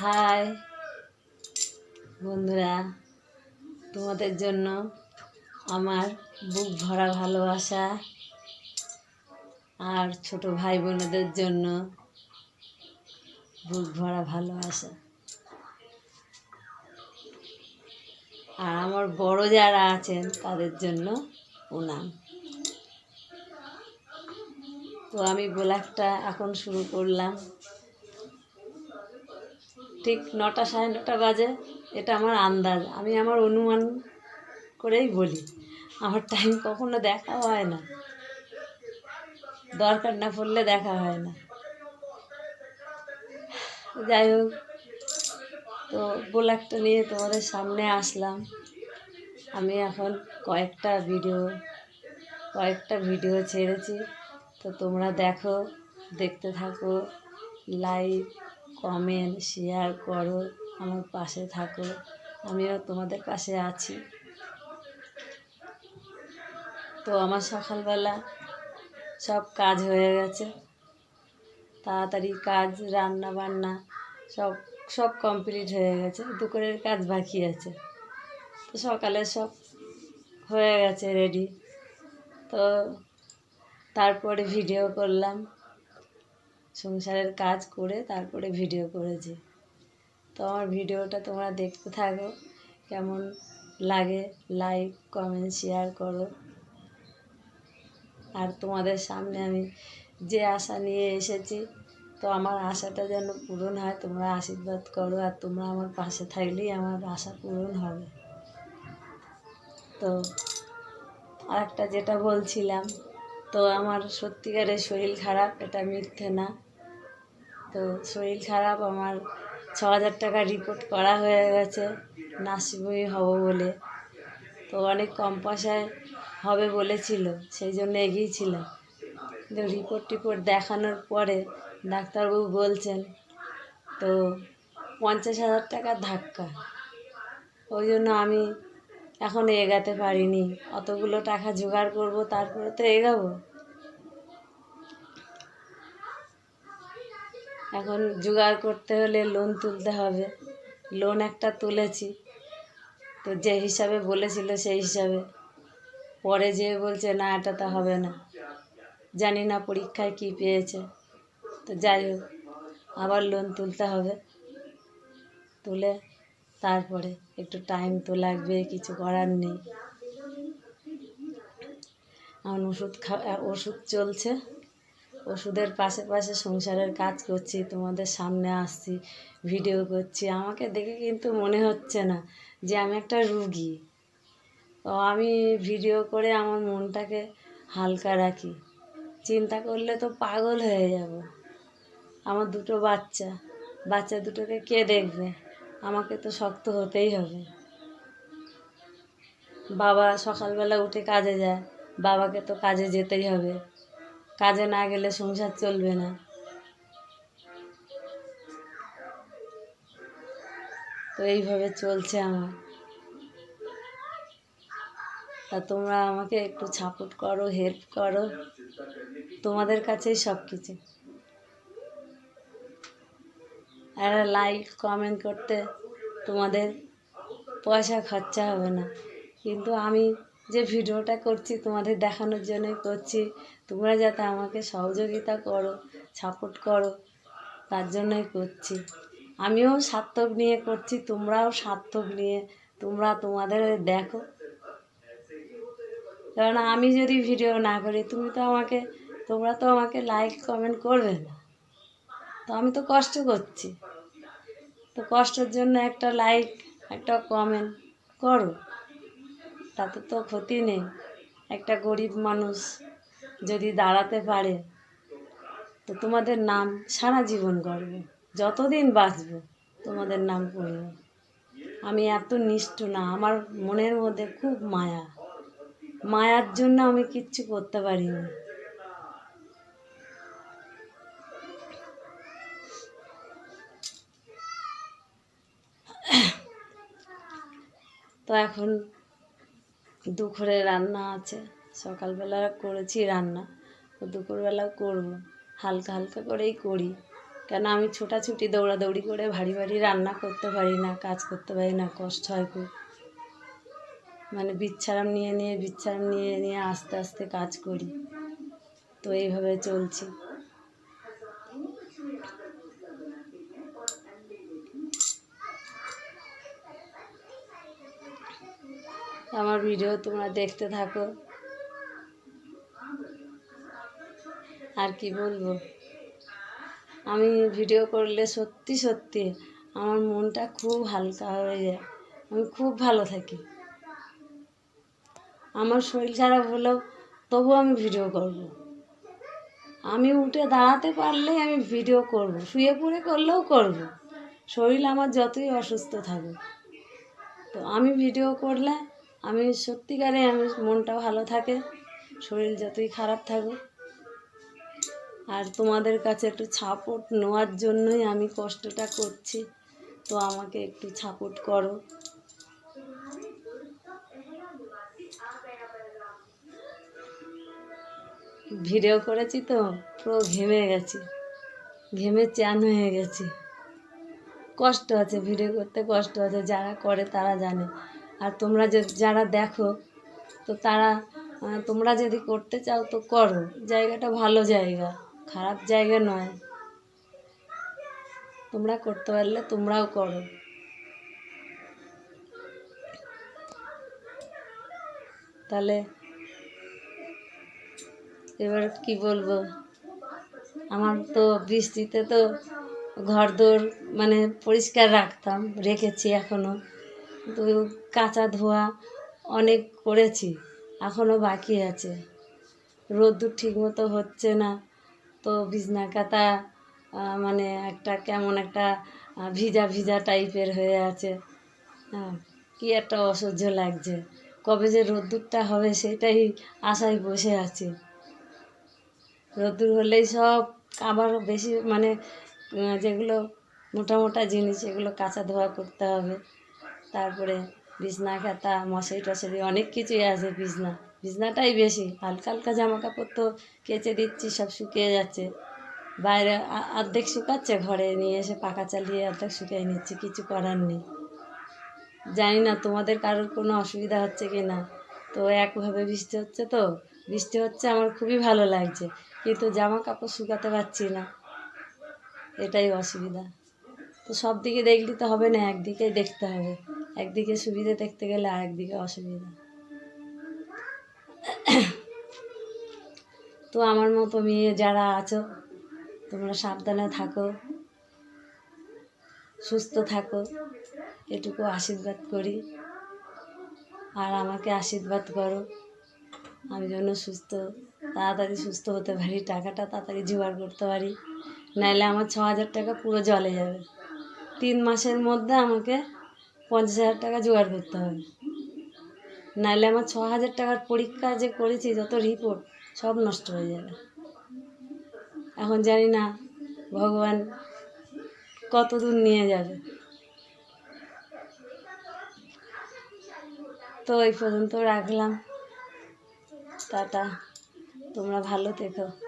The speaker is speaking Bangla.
হাই, বন্ধুরা, তোমাদের জন্য আমার বুক ভরা ভালোবাসা আর ছোট ভাই বোনেদের জন্য বুক ভরা ভালোবাসা। আর আমার বড় যারা আছেন, তাদের জন্য প্রণাম। তো আমি ব্লগটা এখন শুরু করলাম। ঠিক নটা সাড়ে নটা বাজে, এটা আমার আন্দাজ। আমি আমার অনুমান করেই বলি, আমার টাইম কখনো দেখা হয় না। দরকার না পড়লে দেখা হয় না। যাই হোক, তো ব্লগটা নিয়ে তোমাদের সামনে আসলাম। আমি এখন কয়েকটা ভিডিও কয়েকটা ভিডিও ছেড়েছি। তো তোমরা দেখো, দেখতে থাকো লাইক কমেন্ট শেয়ার করো, আমার পাশে থাকো। আমিও তোমাদের পাশে আছি। তো আমার সকালবেলা সব কাজ হয়ে গেছে। তাড়াতাড়ি কাজ, রান্না বান্না সব সব কমপ্লিট হয়ে গেছে। দুপুরের কাজ বাকি আছে। তো সকালে সব হয়ে গেছে রেডি তো তারপরে ভিডিও করলাম। সংসারের কাজ করে তারপরে ভিডিও করেছি। তো আমার ভিডিওটা তোমরা দেখতে থাকো, কেমন লাগে লাইক কমেন্ট শেয়ার করো। আর তোমাদের সামনে আমি যে আশা নিয়ে এসেছি, তো আমার আশাটা যেন পূরণ হয়, তোমরা আশীর্বাদ করো আর তোমরা আমার পাশে থাকলেই আমার আশা পূরণ হবে। তো আরেকটা যেটা বলছিলাম, তো আমার সত্যিকারের শরীর খারাপ, এটা মিথ্যে না। তো শরীর খারাপ, আমার ছ হাজার টাকা রিপোর্ট করা হয়ে গেছে নার্সিংহোমে হব বলে। তো অনেক কম পয়সায় হবে বলেছিল, সেই জন্য এগিয়েছিলাম কিন্তু রিপোর্ট টিপোর্ট দেখানোর পরে ডাক্তারবাবু বলছেন, তো পঞ্চাশ হাজার টাকার ধাক্কা। ওই জন্য আমি এখন এগাতে পারিনি। অতগুলো টাকা জোগাড় করব, তারপরে তো এগাবো। এখন জোগাড় করতে হলে লোন তুলতে হবে। লোন একটা তুলেছি। তো যে হিসাবে বলেছিল সেই হিসাবে। পরে যে বলছে, না, এটা তো হবে না। জানি না পরীক্ষায় কি পেয়েছে। তো যাই হোক, আবার লোন তুলতে হবে। তুলে তারপরে একটু টাইম তো লাগবে, কিছু করার নেই। এখন ওষুধ খা ওষুধ চলছে। ওষুধের পাশে পাশে সংসারের কাজ করছি, তোমাদের সামনে আসছি ভিডিও করছি। আমাকে দেখে কিন্তু মনে হচ্ছে না যে আমি একটা রুগী। তো আমি ভিডিও করে আমার মনটাকে হালকা রাখি। চিন্তা করলে তো পাগল হয়ে যাব। আমার দুটো বাচ্চা বাচ্চা দুটোকে কে দেখবে? আমাকে তো শক্ত হতেই হবে। বাবা সকালবেলা উঠে কাজে যায়, বাবাকে তো কাজে যেতেই হবে। কাজে না গেলে সংসার চলবে না। তো এইভাবে চলছে আমার। তা তোমরা আমাকে একটু সাপোর্ট করো হেল্প করো। তোমাদের কাছেই সব কিছু আর লাইক কমেন্ট করতে তোমাদের পয়সা খরচা হবে না। কিন্তু আমি যে ভিডিওটা করছি, তোমাদের দেখানোর জন্যই করছি। তোমরা যাতে আমাকে সহযোগিতা করো সাপোর্ট করো, তার জন্যই করছি। আমিও সার্থক নিয়ে করছি, তোমরাও সার্থক নিয়ে, তোমরা তোমাদের দেখো। কারণ আমি যদি ভিডিও না করি, তুমি তো আমাকে, তোমরা তো আমাকে লাইক কমেন্ট করবে না। তো আমি তো কষ্ট করছি। তো কষ্টের জন্য একটা লাইক একটা কমেন্ট করো। তাতে তো ক্ষতি নেই। একটা গরিব মানুষ যদি দাঁড়াতে পারে, তো তোমাদের নাম সারা জীবন করবে যতদিন বাঁচব, তোমাদের নাম করব। আমি এত নিষ্ঠ না, আমার মনের মধ্যে খুব মায়া। মায়ার জন্য আমি কিচ্ছু করতে পারিনি। তো এখন দুপুরে রান্না আছে। সকালবেলা করেছি রান্না, তো দুপুরবেলা করব। হালকা হালকা করেই করি। কেন আমি ছোটাছুটি, দৌড়াদৌড়ি করে ভারী ভারী রান্না করতে পারি না, কাজ করতে পারি না, কষ্ট হয় খুব। মানে বিচ্ছারাম নিয়ে নিয়ে বিচ্ছারাম নিয়ে নিয়ে আস্তে আস্তে কাজ করি। তো এইভাবে চলছি। আমার ভিডিও তোমরা দেখতে থাকো আর কি বলব আমি ভিডিও করলে সত্যি সত্যি আমার মনটা খুব হালকা হয়ে যায় আমি খুব ভালো থাকি আমার শরীর খারাপ হলেও তবু আমি ভিডিও করব। আমি উঠে দাঁড়াতে পারলেই আমি ভিডিও করব। শুয়ে পড়ে করলেও করব। শরীর আমার যতই অসুস্থ থাকুক তো আমি ভিডিও করলে আমি সত্যিকারে আমি মনটা ভালো থাকে, শরীর যতই খারাপ থাকুক। আর তোমাদের কাছে একটু সাপোর্ট নেওয়ার জন্যই আমি কষ্টটা করছি, তো আমাকে একটু সাপোর্ট করো। ভিডিও করেছি তো, পুরো ঘেমে গেছি, ঘেমে চান হয়ে গেছি। কষ্ট আছে, ভিডিও করতে কষ্ট আছে, যারা করে তারা জানে। আর তোমরা যে যারা দেখো, তো তারা তোমরা যদি করতে চাও তো করো। জায়গাটা ভালো জায়গা, খারাপ জায়গা নয়। তোমরা করতে পারলে তোমরাও করো। তাহলে এবার কি বলব? আমার তো বৃষ্টিতে তো ঘরদোর মানে পরিষ্কার রাখতাম, রেখেছি এখনও কাঁচা ধোয়া অনেক করেছি এখনও বাকি আছে। রোদ্দুর ঠিকমতো হচ্ছে না, তো বিছনা কাতা মানে একটা কেমন একটা ভিজা ভিজা টাইপের হয়ে আছে। হ্যাঁ কী একটা অসহ্য লাগছে। কবে যে রোদ্দুরটা হবে সেটাই আশায় বসে আছি। রোদ্দুর হলেই সব আবার বেশি মানে যেগুলো মোটা মোটা জিনিস এগুলো কাঁচা ধোয়া করতে হবে। তারপরে বিছনা খাতা, মশারি টশারি অনেক কিছুই আছে বিছনা। বিছনাটাই বেশি। হালকা হালকা জামা কাপড় তো কেচে দিচ্ছি, সব শুকিয়ে যাচ্ছে। বাইরে অর্ধেক শুকাচ্ছে ঘরে, নিয়ে এসে পাখা চালিয়ে অর্ধেক শুকিয়ে নিচ্ছি, কিছু করার নেই। জানি না তোমাদের কারোর কোনো অসুবিধা হচ্ছে কি না। তো একভাবে বৃষ্টি হচ্ছে তো, বৃষ্টি হচ্ছে আমার খুবই ভালো লাগছে, কিন্তু জামা কাপড় শুকাতে পারছি না। এটাই অসুবিধা। তো সব দিকে দেখলে তো হবে না, একদিকেই দেখতে হবে। একদিকে সুবিধে দেখতে গেলে আরেকদিকে অসুবিধা। তো আমার মতো মেয়ে যারা আছো, তোমরা সাবধানে থাকো, সুস্থ থাকো, এটুকু আশীর্বাদ করি। আর আমাকে আশীর্বাদ করো, আমি যেন সুস্থ, তাড়াতাড়ি সুস্থ হতে পারি, টাকাটা তাড়াতাড়ি জোগাড় করতে পারি। নাইলে আমার ছ হাজার টাকা পুরো জলে যাবে। তিন মাসের মধ্যে আমাকে পঞ্চাশ হাজার টাকা জোগাড় করতে হবে। নাহলে আমার ছ হাজার টাকার পরীক্ষা যে করেছি, যত রিপোর্ট সব নষ্ট হয়ে যাবে। এখন জানি না ভগবান কত দূর নিয়ে যাবে। তো এই পর্যন্ত রাখলাম। টাটা। তোমরা ভালো থেকো।